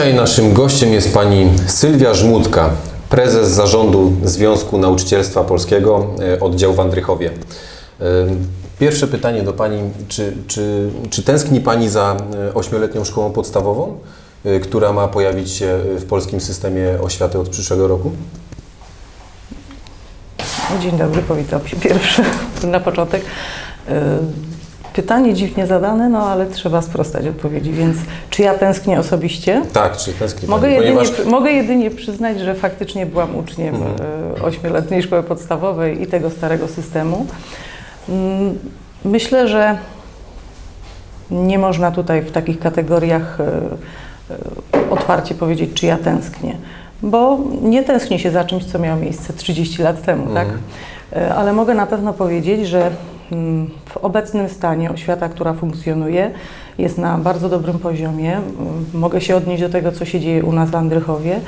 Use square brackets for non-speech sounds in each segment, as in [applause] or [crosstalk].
Dzisiaj naszym gościem jest pani Sylwia Żmudka, prezes zarządu Związku Nauczycielstwa Polskiego, e, oddział w Andrychowie. E, Pierwsze pytanie do pani, czy, czy, czy tęskni pani za e, ośmioletnią szkołą podstawową, która ma pojawić się w polskim systemie oświaty od przyszłego roku? Dzień dobry, powitam się pierwszy na początek. Pytanie dziwnie zadane, no ale trzeba sprostać odpowiedzi, więc czy ja tęsknię osobiście? Tak, czy tęskni Mogę pani, jedynie, ponieważ mogę jedynie przyznać, że faktycznie byłam uczniem Mhm. y, ośmioletniej szkoły podstawowej i tego starego systemu. Mm, Myślę, że nie można tutaj w takich kategoriach y, y, otwarcie powiedzieć, czy ja tęsknię, bo nie tęsknię się za czymś, co miało miejsce 30 lat temu, tak? Mhm. Ale mogę na pewno powiedzieć, że mm, w obecnym stanie oświata, która funkcjonuje, jest na bardzo dobrym poziomie. Mogę się odnieść do tego, co się dzieje u nas w Andrychowie.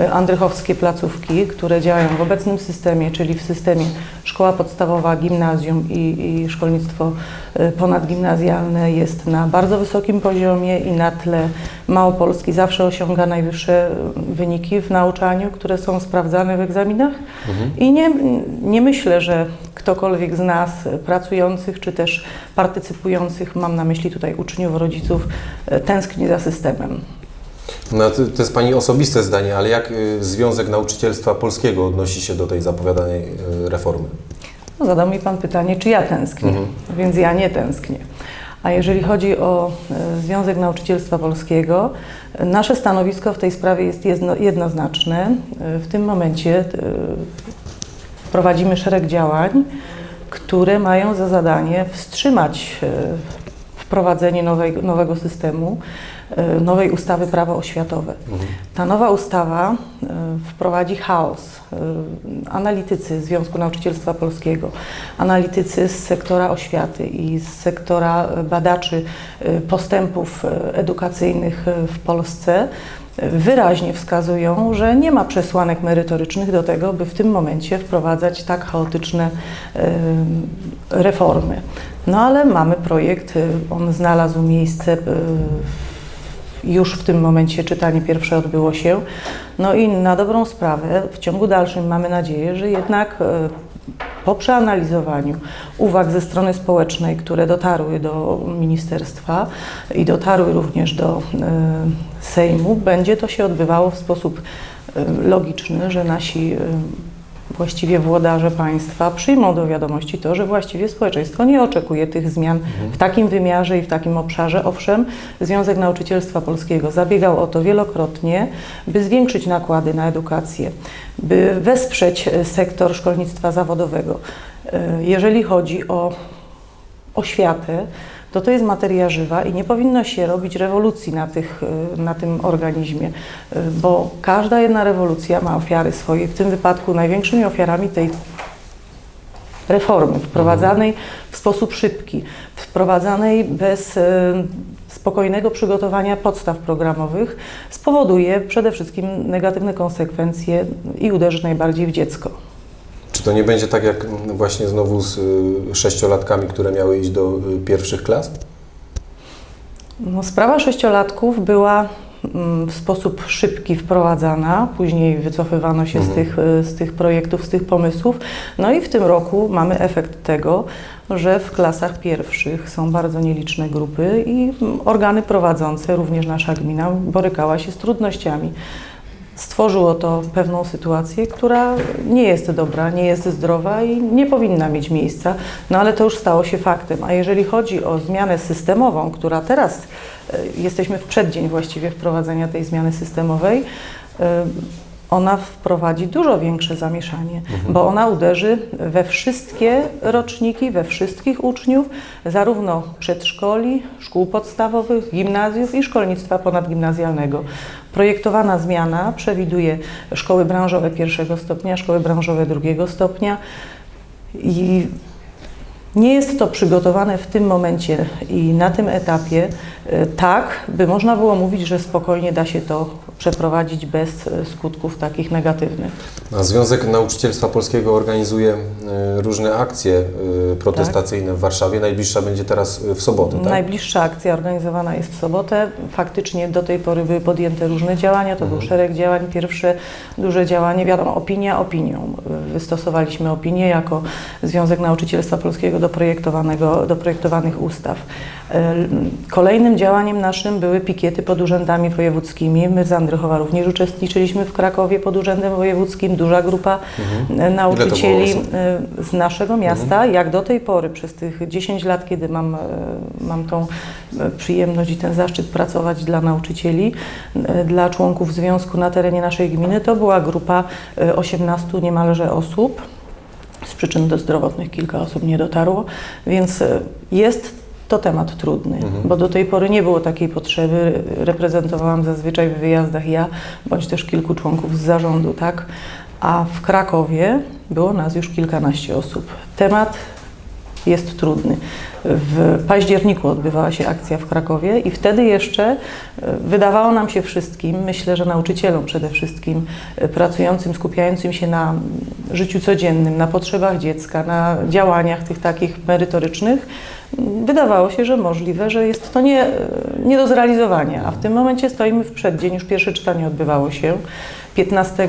Y, Andrychowskie placówki, które działają w obecnym systemie, czyli w systemie szkoła podstawowa, gimnazjum i, i szkolnictwo y, ponadgimnazjalne jest na bardzo wysokim poziomie i na tle Małopolski zawsze osiąga najwyższe y, wyniki w nauczaniu, które są sprawdzane w egzaminach. I nie, nie myślę, że ktokolwiek z nas pracujących czy też partycypujących, mam na myśli tutaj uczniów, rodziców, y, tęskni za systemem. No, to, to jest pani osobiste zdanie, ale jak e, Związek Nauczycielstwa Polskiego odnosi się do tej zapowiadanej e, reformy? No, zadał mi Pan pytanie, czy ja tęsknię, więc ja nie tęsknię. A jeżeli chodzi o e, Związek Nauczycielstwa Polskiego, nasze stanowisko w tej sprawie jest jedno, jednoznaczne. W tym momencie prowadzimy szereg działań, które mają za zadanie wstrzymać wprowadzenie nowej, nowego systemu, nowej ustawy prawo oświatowe. Ta nowa ustawa e, wprowadzi chaos. E, Analitycy Związku Nauczycielstwa Polskiego, analitycy z sektora oświaty i z sektora e, badaczy e, postępów e, edukacyjnych e, w Polsce e, wyraźnie wskazują, że nie ma przesłanek merytorycznych do tego, by w tym momencie wprowadzać tak chaotyczne e, reformy. No ale mamy projekt, e, on znalazł miejsce e, już w tym momencie czytanie pierwsze odbyło się. No i na dobrą sprawę w ciągu dalszym mamy nadzieję, że jednak e, po przeanalizowaniu uwag ze strony społecznej, które dotarły do ministerstwa i dotarły również do e, Sejmu, będzie to się odbywało w sposób e, logiczny, że nasi właściwie włodarze państwa przyjmą do wiadomości to, że właściwie społeczeństwo nie oczekuje tych zmian w takim wymiarze i w takim obszarze. Owszem, Związek Nauczycielstwa Polskiego zabiegał o to wielokrotnie, by zwiększyć nakłady na edukację, by wesprzeć e, sektor szkolnictwa zawodowego. E, Jeżeli chodzi o oświatę, to to jest materia żywa i nie powinno się robić rewolucji na, tych, y, na tym organizmie, y, bo każda jedna rewolucja ma ofiary swoje. W tym wypadku największymi ofiarami tej reformy, wprowadzanej w sposób szybki, wprowadzanej bez y, spokojnego przygotowania podstaw programowych, spowoduje przede wszystkim negatywne konsekwencje i uderzy najbardziej w dziecko. Czy to nie będzie tak jak właśnie znowu z y, sześciolatkami, które miały iść do y, pierwszych klas? No, sprawa sześciolatków była mm, w sposób szybki wprowadzana, później wycofywano się z, tych, y, z tych projektów, z tych pomysłów. No i w tym roku mamy efekt tego, że w klasach pierwszych są bardzo nieliczne grupy i mm, organy prowadzące, również nasza gmina, borykała się z trudnościami. Stworzyło to pewną sytuację, która nie jest dobra, nie jest zdrowa i nie powinna mieć miejsca, no ale to już stało się faktem. A jeżeli chodzi o zmianę systemową, która teraz e, jesteśmy w przeddzień właściwie wprowadzenia tej zmiany systemowej, e, ona wprowadzi dużo większe zamieszanie, bo ona uderzy we wszystkie roczniki, we wszystkich uczniów, zarówno przedszkoli, szkół podstawowych, gimnazjów i szkolnictwa ponadgimnazjalnego. Projektowana zmiana przewiduje szkoły branżowe pierwszego stopnia, szkoły branżowe drugiego stopnia i nie jest to przygotowane w tym momencie i na tym etapie tak, by można było mówić, że spokojnie da się to przeprowadzić bez e, skutków takich negatywnych. A Związek Nauczycielstwa Polskiego organizuje y, różne akcje y, protestacyjne w Warszawie. Najbliższa będzie teraz y, w sobotę, tak? Najbliższa akcja organizowana jest w sobotę. Faktycznie do tej pory były podjęte różne działania, to był szereg działań. Pierwsze duże działanie, wiadomo, opinia opinią. Wystosowaliśmy opinię jako Związek Nauczycielstwa Polskiego do, projektowanego, do projektowanych ustaw. Kolejnym działaniem naszym były pikiety pod urzędami wojewódzkimi. My z Andrychowa również uczestniczyliśmy w Krakowie pod urzędem wojewódzkim. Duża grupa e, nauczycieli e, z naszego miasta, jak do tej pory, przez tych 10 lat, kiedy mam, e, mam tą przyjemność i ten zaszczyt pracować dla nauczycieli, dla członków związku na terenie naszej gminy, to była grupa e, 18 niemalże osób. Z przyczyn do zdrowotnych kilka osób nie dotarło, więc jest to temat trudny, bo do tej pory nie było takiej potrzeby. Reprezentowałam zazwyczaj w wyjazdach ja, bądź też kilku członków z zarządu, tak? A w Krakowie było nas już kilkanaście osób. Temat jest trudny. W październiku odbywała się akcja w Krakowie i wtedy jeszcze e, wydawało nam się wszystkim, myślę, że nauczycielom przede wszystkim, e, pracującym, skupiającym się na życiu codziennym, na potrzebach dziecka, na działaniach tych takich merytorycznych, wydawało się, że możliwe, że jest to nie, e, nie do zrealizowania. A w tym momencie stoimy w przeddzień, już pierwsze czytanie odbywało się. 15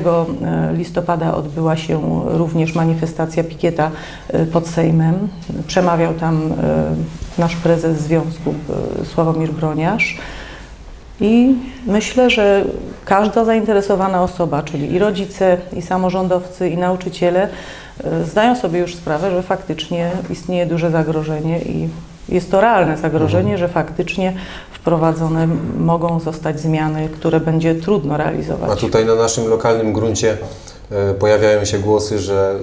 listopada odbyła się również manifestacja pikieta e, pod Sejmem. Przemawiał tam e, nasz prezes związku e, Sławomir Broniarz. I myślę, że każda zainteresowana osoba, czyli i rodzice, i samorządowcy, i nauczyciele, e, zdają sobie już sprawę, że faktycznie istnieje duże zagrożenie i jest to realne zagrożenie, że faktycznie wprowadzone mogą zostać zmiany, które będzie trudno A realizować. tutaj na naszym lokalnym gruncie e, pojawiają się głosy, że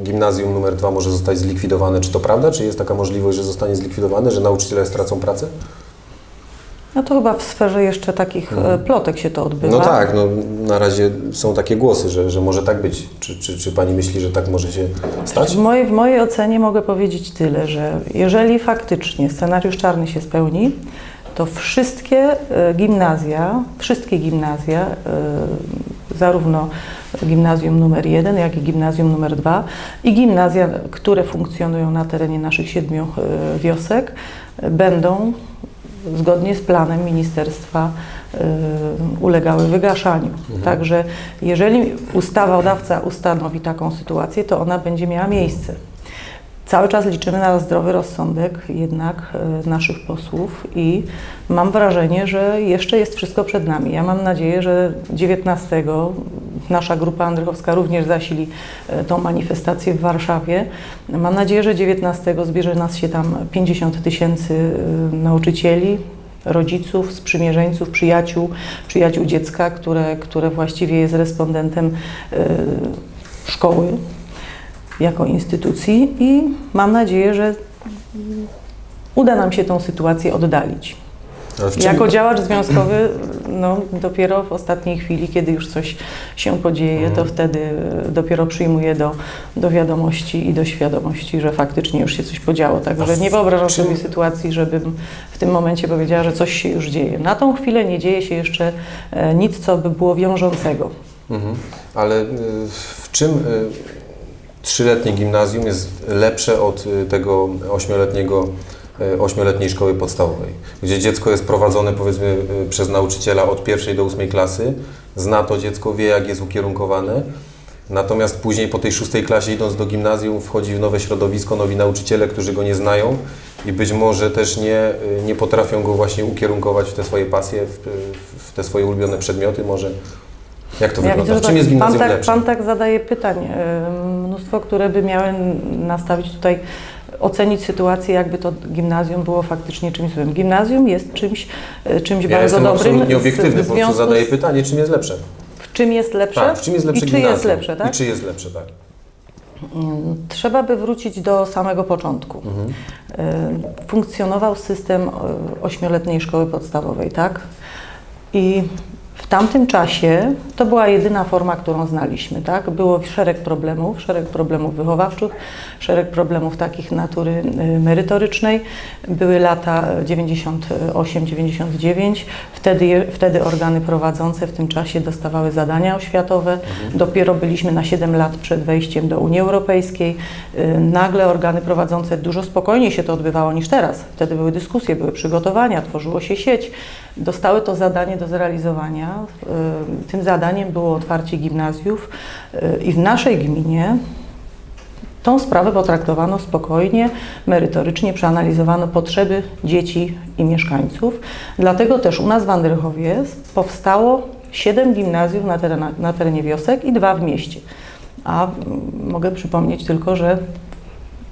y, gimnazjum numer dwa może zostać zlikwidowane. Czy to prawda? Czy jest taka możliwość, że zostanie zlikwidowane, że nauczyciele stracą pracę? No to chyba w sferze jeszcze takich e, plotek się to odbywa. No tak, no, na razie są takie głosy, że, że może tak być. Czy, czy, czy Pani myśli, że tak może się stać? W mojej, w mojej ocenie mogę powiedzieć tyle, że jeżeli faktycznie scenariusz czarny się spełni, to wszystkie e, gimnazja, wszystkie gimnazja, e, zarówno gimnazjum numer 1, jak i gimnazjum numer 2 i gimnazja, które funkcjonują na terenie naszych siedmiu wiosek, będą zgodnie z planem ministerstwa y, ulegały wygaszaniu. Także jeżeli ustawodawca ustanowi taką sytuację, to ona będzie miała miejsce. Cały czas liczymy na zdrowy rozsądek jednak y, naszych posłów i mam wrażenie, że jeszcze jest wszystko przed nami. Ja mam nadzieję, że 19 nasza grupa Andrychowska również zasili y, tą manifestację w Warszawie. Mam nadzieję, że 19 zbierze nas się tam 50 tysięcy y, nauczycieli, rodziców, sprzymierzeńców, przyjaciół, przyjaciół dziecka, które, które właściwie jest respondentem y, szkoły jako instytucji i mam nadzieję, że uda nam się tą sytuację oddalić. Czym- Jako działacz związkowy, no, dopiero w ostatniej chwili, kiedy już coś się podzieje, to wtedy e, dopiero przyjmuję do, do wiadomości i do świadomości, że faktycznie już się coś podziało. Także nie wyobrażam czym- sobie sytuacji, żebym w tym momencie powiedziała, że coś się już dzieje. Na tą chwilę nie dzieje się jeszcze e, nic, co by było wiążącego. Mhm. Ale y, w czym trzyletnie gimnazjum jest lepsze od tego ośmioletniego, ośmioletniej szkoły podstawowej, gdzie dziecko jest prowadzone powiedzmy y, przez nauczyciela od pierwszej do ósmej klasy, zna to dziecko, wie jak jest ukierunkowane, natomiast później po tej szóstej klasie idąc do gimnazjum wchodzi w nowe środowisko, nowi nauczyciele, którzy go nie znają i być może też nie, y, nie potrafią go właśnie ukierunkować w te swoje pasje, w, w te swoje ulubione przedmioty może. Jak to Ja wygląda? widzę, W czym jest tak- pan, gimnazjum tak, lepsze? pan tak zadaje pytań, mnóstwo, które by miały nastawić tutaj, ocenić sytuację, jakby to gimnazjum było faktycznie czymś złym. Gimnazjum jest czymś, y, czymś Ja bardzo dobrym. absolutnie obiektywny, po prostu zadaję pytanie, czym jest lepsze. W czym jest lepsze? Tak, w czym jest lepsze I czy gimnazjum? jest lepsze, tak? I czy jest lepsze, tak. Mm, Trzeba by wrócić do samego początku. Mhm. Y, Funkcjonował system y, ośmioletniej szkoły podstawowej, tak? I W tamtym czasie to była jedyna forma, którą znaliśmy. Tak? Było szereg problemów, szereg problemów wychowawczych, szereg problemów takich natury y, merytorycznej. Były lata 98-99. Wtedy, wtedy organy prowadzące w tym czasie dostawały zadania oświatowe. Dopiero byliśmy na 7 lat przed wejściem do Unii Europejskiej. Y, Nagle organy prowadzące dużo spokojniej się to odbywało niż teraz. Wtedy były dyskusje, były przygotowania, tworzyło się sieć. Dostały to zadanie do zrealizowania. Y, Tym zadaniem było otwarcie gimnazjów y, i w naszej gminie Tą sprawę potraktowano spokojnie, merytorycznie, przeanalizowano potrzeby dzieci i mieszkańców. Dlatego też u nas w Andrychowie powstało siedem gimnazjów na, na terenie wiosek i dwa w mieście. A mm, mogę przypomnieć tylko, że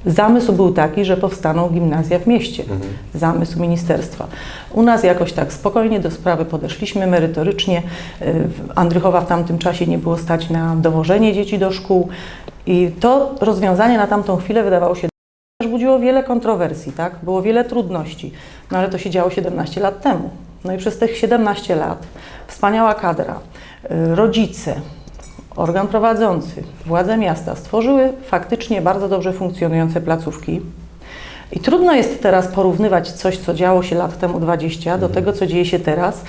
zamysł był taki, że powstaną gimnazja w mieście. Zamysł ministerstwa. U nas jakoś tak spokojnie do sprawy podeszliśmy, merytorycznie. Y, w Andrychowa w tamtym czasie nie było stać na dowożenie dzieci do szkół. I to rozwiązanie na tamtą chwilę wydawało się też budziło wiele kontrowersji, tak? Było wiele trudności, no ale to się działo 17 lat temu. No i przez tych 17 lat wspaniała kadra, y, rodzice, organ prowadzący, władze miasta stworzyły faktycznie bardzo dobrze funkcjonujące placówki. I trudno jest teraz porównywać coś, co działo się lat temu 20, do tego, co dzieje się teraz,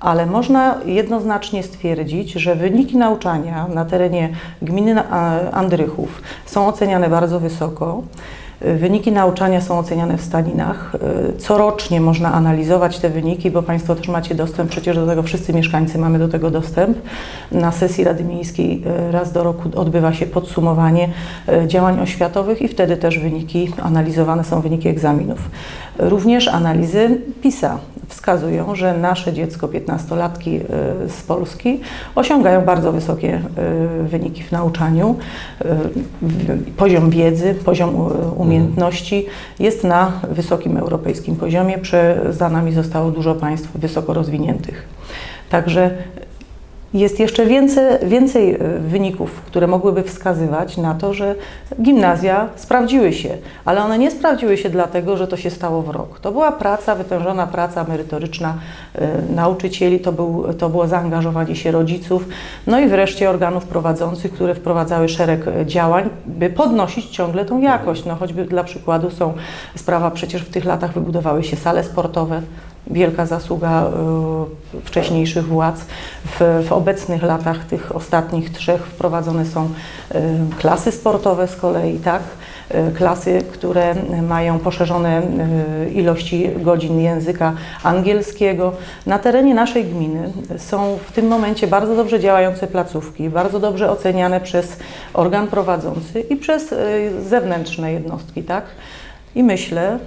ale można jednoznacznie stwierdzić, że wyniki nauczania na terenie gminy Andrychów są oceniane bardzo wysoko. Wyniki nauczania są oceniane w Staninach. Y, Corocznie można analizować te wyniki, bo Państwo też macie dostęp, przecież do tego wszyscy mieszkańcy mamy do tego dostęp. Na sesji Rady Miejskiej y, raz do roku odbywa się podsumowanie y, działań oświatowych i wtedy też wyniki, analizowane są wyniki egzaminów. Również analizy PISA wskazują, że nasze dziecko, 15-latki y, z Polski, osiągają bardzo wysokie y, wyniki w nauczaniu. Y, Poziom wiedzy, poziom umiejętności jest na wysokim europejskim poziomie. Za nami zostało dużo państw wysoko rozwiniętych. Także jest jeszcze więcej, więcej e, wyników, które mogłyby wskazywać na to, że gimnazja sprawdziły się, ale one nie sprawdziły się dlatego, że to się stało w rok. To była praca, wytężona praca merytoryczna e, nauczycieli, to, był, to było zaangażowanie się rodziców, no i wreszcie organów prowadzących, które wprowadzały szereg e, działań, by podnosić ciągle tą jakość. No choćby dla przykładu są sprawa, przecież w tych latach wybudowały się sale sportowe, wielka zasługa y, wcześniejszych władz. W, w obecnych latach, tych ostatnich trzech, wprowadzone są y, klasy sportowe z kolei, tak? Y, Klasy, które mają poszerzone ilości godzin języka angielskiego. Na terenie naszej gminy są w tym momencie bardzo dobrze działające placówki, bardzo dobrze oceniane przez organ prowadzący i przez zewnętrzne jednostki, tak? I myślę,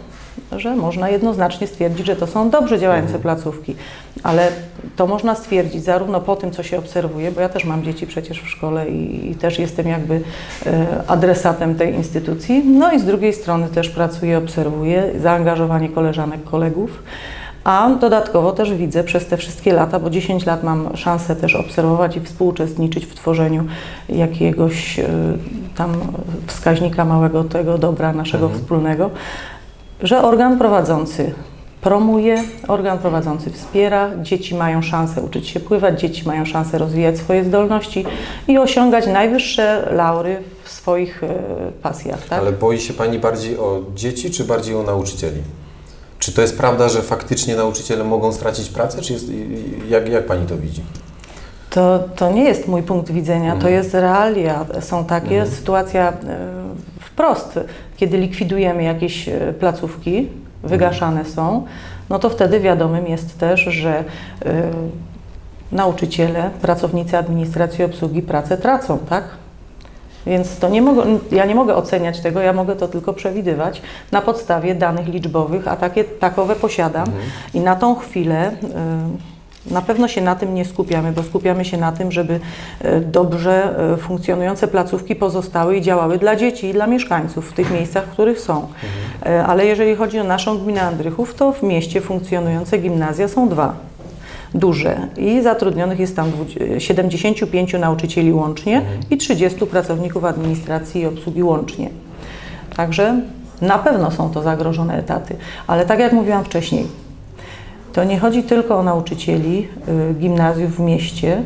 że można jednoznacznie stwierdzić, że to są dobrze działające placówki, ale to można stwierdzić zarówno po tym, co się obserwuje, bo ja też mam dzieci przecież w szkole i, i też jestem jakby e, adresatem tej instytucji, no i z drugiej strony też pracuję, obserwuję zaangażowanie koleżanek, kolegów. A dodatkowo też widzę przez te wszystkie lata, bo 10 lat mam szansę też obserwować i współuczestniczyć w tworzeniu jakiegoś e, tam wskaźnika małego tego dobra naszego wspólnego, że organ prowadzący promuje, organ prowadzący wspiera, dzieci mają szansę uczyć się pływać, dzieci mają szansę rozwijać swoje zdolności i osiągać najwyższe laury w swoich e, pasjach. Tak? Ale boi się Pani bardziej o dzieci, czy bardziej o nauczycieli? Czy to jest prawda, że faktycznie nauczyciele mogą stracić pracę, czy jest, jak, jak Pani to widzi? To, to nie jest mój punkt widzenia, to jest realia. Są takie, sytuacja e, wprost, kiedy likwidujemy jakieś e, placówki, wygaszane są, no to wtedy wiadomym jest też, że e, nauczyciele, pracownicy administracji obsługi pracę tracą, tak? Więc to nie mogę, ja nie mogę oceniać tego, ja mogę to tylko przewidywać na podstawie danych liczbowych, a takie, takowe posiadam. I na tą chwilę y, na pewno się na tym nie skupiamy, bo skupiamy się na tym, żeby y, dobrze y, funkcjonujące placówki pozostały i działały dla dzieci i dla mieszkańców w tych miejscach, w których są. Y, Ale jeżeli chodzi o naszą gminę Andrychów, to w mieście funkcjonujące gimnazja są dwa duże i zatrudnionych jest tam dwudzi- 75 nauczycieli łącznie i 30 pracowników administracji i obsługi łącznie. Także na pewno są to zagrożone etaty, ale tak jak mówiłam wcześniej, to nie chodzi tylko o nauczycieli y, gimnazjów w mieście,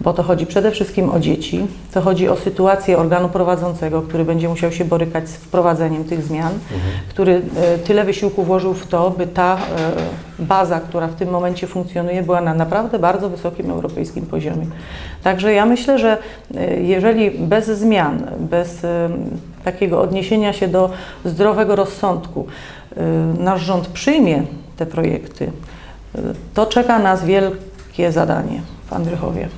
bo to chodzi przede wszystkim o dzieci, to chodzi o sytuację organu prowadzącego, który będzie musiał się borykać z wprowadzeniem tych zmian, który e, tyle wysiłku włożył w to, by ta e, baza, która w tym momencie funkcjonuje, była na naprawdę bardzo wysokim europejskim poziomie. Także ja myślę, że jeżeli bez zmian, bez takiego odniesienia się do zdrowego rozsądku, nasz rząd przyjmie te projekty, to czeka nas wielkie zadanie w Andrychowie.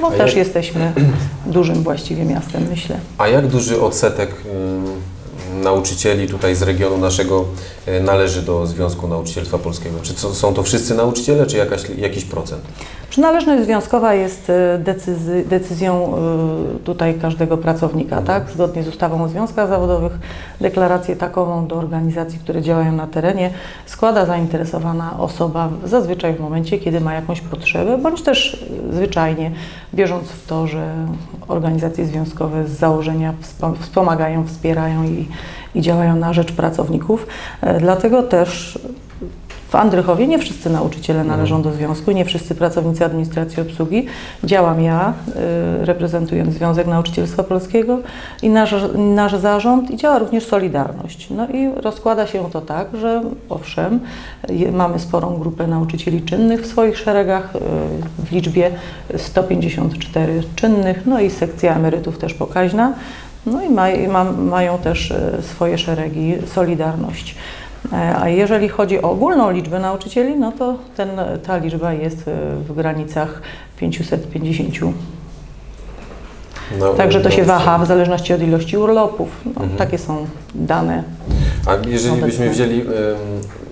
Bo też jak- jesteśmy [clears throat] dużym właściwie miastem, myślę. A jak duży odsetek y, nauczycieli tutaj z regionu naszego y, należy do Związku Nauczycielstwa Polskiego? Czy co- są to wszyscy nauczyciele, czy jakaś, jakiś procent? Przynależność związkowa jest e, decyzy, decyzją e, tutaj każdego pracownika, tak? Zgodnie z ustawą o związkach zawodowych, deklarację takową do organizacji, które działają na terenie, składa zainteresowana osoba, zazwyczaj w momencie, kiedy ma jakąś potrzebę, bądź też zwyczajnie, bieżąc w to, że organizacje związkowe z założenia wspo- wspomagają, wspierają i, i działają na rzecz pracowników. E, Dlatego też w Andrychowie nie wszyscy nauczyciele należą do związku, nie wszyscy pracownicy administracji obsługi. Działam ja, y, reprezentując Związek Nauczycielstwa Polskiego i nasz, nasz zarząd i działa również Solidarność. No i rozkłada się to tak, że owszem, mamy sporą grupę nauczycieli czynnych w swoich szeregach, y, w liczbie 154 czynnych, no i sekcja emerytów też pokaźna. No i ma, ma, mają też y, swoje szeregi Solidarność. E, A jeżeli chodzi o ogólną liczbę nauczycieli, no to ten, ta liczba jest e, w granicach 550. No, Także to się nauczycieli. waha w zależności od ilości urlopów. No, Takie są dane. A jeżeli byśmy obecne. wzięli ym,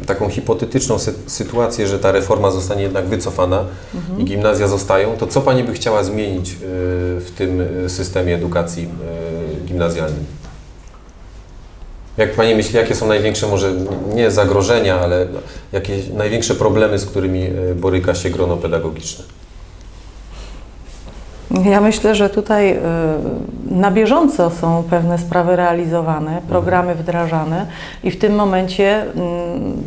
taką hipotetyczną sy- sytuację, że ta reforma zostanie jednak wycofana Mhm. i gimnazja zostają, to co Pani by chciała zmienić y, w tym y, systemie edukacji y, gimnazjalnym? Jak Pani myśli, jakie są największe, może nie zagrożenia, ale jakie największe problemy, z którymi y, boryka się grono pedagogiczne? Ja myślę, że tutaj y, na bieżąco są pewne sprawy realizowane, programy wdrażane i w tym momencie mm,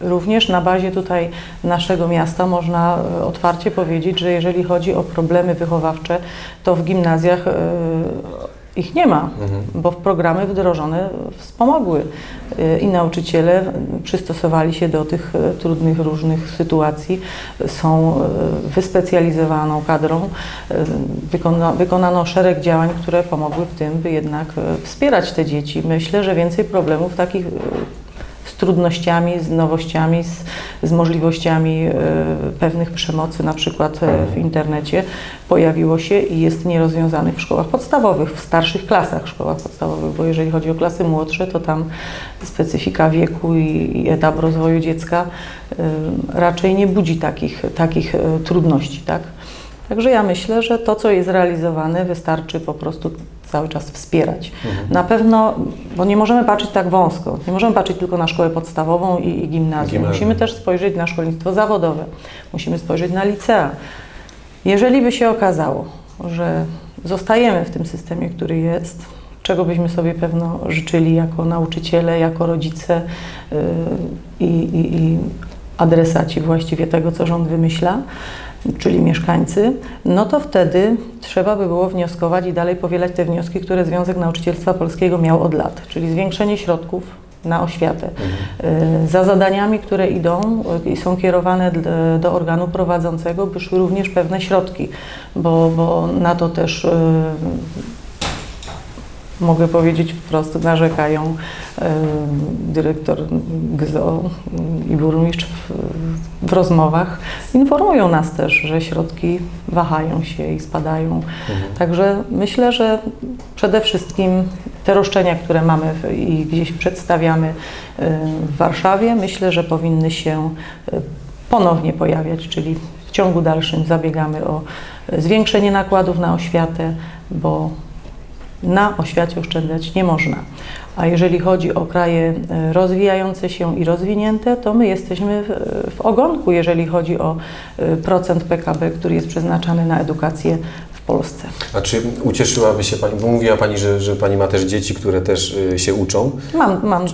również na bazie tutaj naszego miasta można y, otwarcie powiedzieć, że jeżeli chodzi o problemy wychowawcze, to w gimnazjach ich nie ma, bo programy wdrożone wspomogły y, i nauczyciele przystosowali się do tych y, trudnych różnych sytuacji, są y, wyspecjalizowaną kadrą, wykona, wykonano szereg działań, które pomogły w tym, by jednak wspierać te dzieci. Myślę, że więcej problemów takich z trudnościami, z nowościami, z, z możliwościami e, pewnych przemocy, na przykład e, w internecie, pojawiło się i jest nierozwiązanych w szkołach podstawowych, w starszych klasach szkołach podstawowych, bo jeżeli chodzi o klasy młodsze, to tam specyfika wieku i, i etap rozwoju dziecka e, raczej nie budzi takich, takich e, trudności, tak? Także ja myślę, że to, co jest realizowane, wystarczy po prostu cały czas wspierać. Na pewno, bo nie możemy patrzeć tak wąsko, nie możemy patrzeć tylko na szkołę podstawową i, i gimnazjum. Gimnazjum. Musimy też spojrzeć na szkolnictwo zawodowe, musimy spojrzeć na licea. Jeżeli by się okazało, że zostajemy w tym systemie, który jest, czego byśmy sobie pewno życzyli jako nauczyciele, jako rodzice yy, i, i, i adresaci właściwie tego, co rząd wymyśla, czyli mieszkańcy, no to wtedy trzeba by było wnioskować i dalej powielać te wnioski, które Związek Nauczycielstwa Polskiego miał od lat, czyli zwiększenie środków na oświatę. Y, Za zadaniami, które idą y, i są kierowane do organu prowadzącego, by szły również pewne środki, bo, bo na to też y, mogę powiedzieć wprost, narzekają e, dyrektor GZO i burmistrz w, w rozmowach. Informują nas też, że środki wahają się i spadają. Także myślę, że przede wszystkim te roszczenia, które mamy i gdzieś przedstawiamy e, w Warszawie, myślę, że powinny się e, ponownie pojawiać, czyli w ciągu dalszym zabiegamy o zwiększenie nakładów na oświatę, bo na oświacie oszczędzać nie można. A jeżeli chodzi o kraje e, rozwijające się i rozwinięte, to my jesteśmy w, ogonku, jeżeli chodzi o e, procent PKB, który jest przeznaczany na edukację w Polsce. A czy ucieszyłaby się Pani, bo mówiła Pani, że, że Pani ma też dzieci, które też y, się uczą. Mam, mam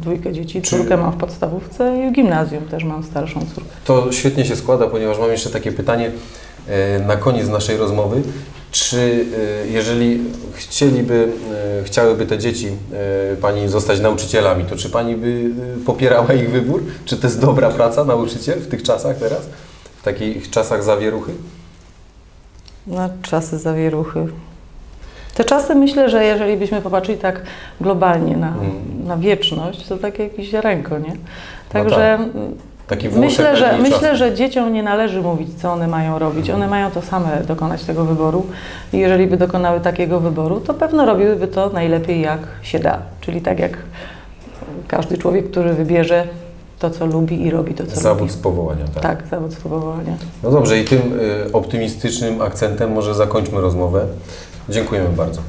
dwójkę dzieci, Czy- czwórkę mam w podstawówce i w gimnazjum też mam starszą córkę. To świetnie się składa, ponieważ mam jeszcze takie pytanie e, na koniec naszej rozmowy. Czy e, jeżeli chcieliby, e, chciałyby te dzieci e, Pani zostać nauczycielami, to czy Pani by popierała ich wybór? Czy to jest dobra praca, nauczyciel, w tych czasach teraz? W takich czasach zawieruchy? Na czasy zawieruchy. Te czasy myślę, że jeżeli byśmy popatrzyli tak globalnie na, Mm. na wieczność, to takie jakieś ręko, nie? tak. Także mm, Taki włosek myślę, że, myślę, że dzieciom nie należy mówić, co one mają robić. One mają to same dokonać tego wyboru. I jeżeli by dokonały takiego wyboru, to pewno robiłyby to najlepiej jak się da. Czyli tak jak każdy człowiek, który wybierze to, co lubi i robi to, co Zawód lubi. z powołania, tak. Tak, zawód z powołania. No dobrze, i tym y, optymistycznym akcentem może zakończmy rozmowę. Dziękujemy bardzo.